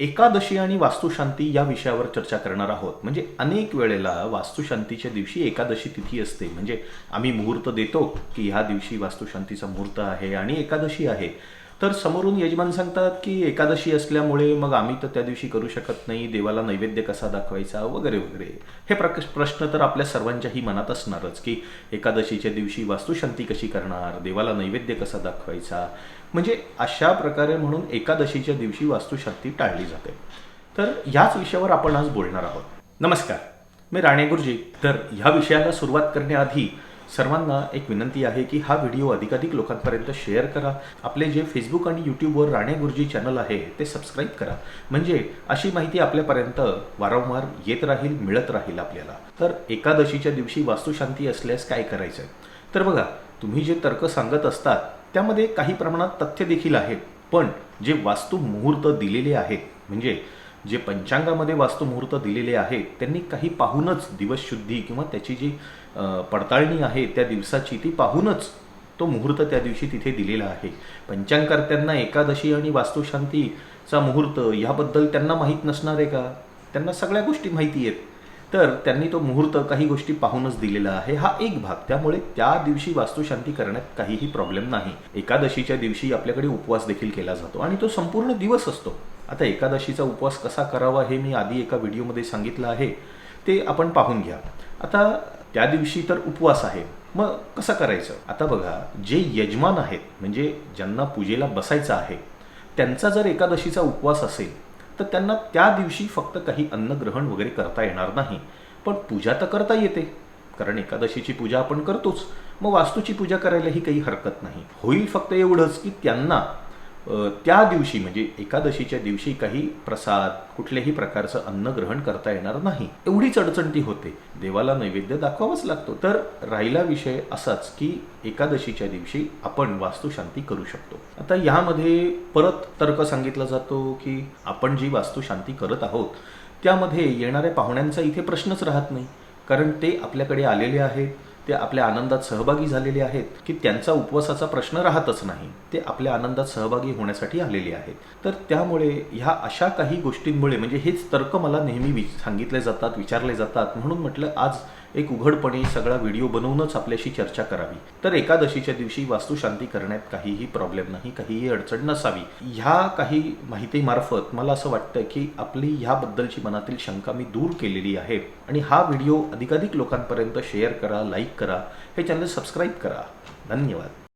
एकादशी आणि वास्तुशांती या विषयावर चर्चा करणार आहोत. म्हणजे अनेक वेळेला वास्तुशांतीच्या दिवशी एकादशी तिथी असते. म्हणजे आम्ही मुहूर्त देतो की ह्या दिवशी वास्तुशांतीचा मुहूर्त आहे आणि एकादशी आहे. तर समोरून यजमान सांगतात की एकादशी असल्यामुळे मग आम्ही तर त्या दिवशी करू शकत नाही देवाला नैवेद्य कसा दाखवायचा वगैरे वगैरे. हे प्रक प्रश्न तर आपल्या सर्वांच्याही मनात असणारच की एकादशीच्या दिवशी वास्तुशांती कशी करणार देवाला नैवेद्य कसा दाखवायचा? म्हणजे अशा प्रकारे म्हणून एकादशीच्या दिवशी वास्तुशांती टाळली जाते. तर याच विषयावर आपण आज बोलणार आहोत. नमस्कार. मी राणे गुरुजी तर ह्या विषयाला सुरुवात करण्याआधी सर्वांना एक विनंती आहे की हा व्हिडिओ अधिकाधिक लोकांपर्यंत शेअर करा. आपले जे फेसबुक आणि यूट्यूबवर राणे गुरुजी चॅनल आहे ते सबस्क्राईब करा. म्हणजे अशी माहिती आपल्यापर्यंत वारंवार येत राहील मिळत राहील आपल्याला. तर एकादशीच्या दिवशी वास्तुशांती असल्यास काय करायचं तर बघा तुम्ही जे तर्क सांगत असतात त्यामध्ये काही प्रमाणात तथ्य देखील आहेत. पण जे वास्तू मुहूर्त दिलेले आहेत म्हणजे जे पंचांगामध्ये वास्तुमुहूर्त दिलेले आहेत त्यांनी काही पाहूनच दिवसशुद्धी किंवा त्याची जी पडताळणी आहे त्या दिवसाची ती पाहूनच तो मुहूर्त त्या दिवशी तिथे दिलेला आहे. पंचांगकर्त्यांना एकादशी आणि वास्तुशांतीचा मुहूर्त ह्याबद्दल त्यांना माहीत नसणार आहे का? त्यांना सगळ्या गोष्टी माहिती आहेत. तर त्यांनी तो मुहूर्त काही गोष्टी पाहूनच दिलेला आहे. हा एक भाग. त्यामुळे त्या दिवशी वास्तुशांती करण्यात काहीही प्रॉब्लेम नाही. एकादशीच्या दिवशी आपल्याकडे उपवास देखील केला जातो आणि तो संपूर्ण दिवस असतो. आता एकादशीचा उपवास कसा करावा हे मी आधी एका व्हिडिओमध्ये सांगितलं आहे. ते आपण पाहून घ्या. आता त्या दिवशी तर उपवास आहे. मग कसं करायचं? आता बघा जे यजमान आहेत म्हणजे ज्यांना पूजेला बसायचं आहे त्यांचा जर एकादशीचा उपवास असेल तर त्यांना त्या दिवशी फक्त काही अन्नग्रहण वगैरे करता येणार नाही. पण पूजा तर करता येते. कारण एकादशीची पूजा आपण करतोच. मग वास्तूची पूजा करायलाही काही हरकत नाही. होईल फक्त एवढंच की त्यांना त्या दिवशी म्हणजे एकादशीच्या दिवशी काही प्रसाद कुठल्याही प्रकारचं अन्न ग्रहण करता येणार नाही. एवढीच अडचण ती होते. देवाला नैवेद्य दाखवावाच लागतो. तर राहिला विषय असाच की एकादशीच्या दिवशी आपण वास्तुशांती करू शकतो. आता यामध्ये परत तर्क सांगितला जातो की आपण जी वास्तुशांती करत आहोत त्यामध्ये येणाऱ्या पाहुण्यांचा इथे प्रश्नच राहत नाही. कारण ते आपल्याकडे आलेले आहेत. ते आपल्या आनंदात सहभागी झालेले आहेत की त्यांचा उपवासाचा प्रश्न राहतच नाही ते आपल्या आनंदात सहभागी होण्यासाठी आलेले आहेत. तर त्यामुळे ह्या अशा काही गोष्टींमुळे म्हणजे हेच तर्क मला नेहमी वि सांगितले जातात विचारले जातात म्हणून म्हटलं आज एक उघडपणे सगळा व्हिडिओ बनवूनच आपल्याशी चर्चा करावी. तर एकादशीच्या दिवशी वास्तुशांती करण्यात काहीही प्रॉब्लेम नाही काहीही अडचण नसावी. ह्या काही माहितीमार्फत मला असं वाटतं की आपली ह्याबद्दलची मनातील शंका मी दूर केलेली आहे. आणि हा व्हिडिओ अधिकाधिक लोकांपर्यंत शेअर करा लाईक करा हे चॅनल सबस्क्राईब करा. धन्यवाद.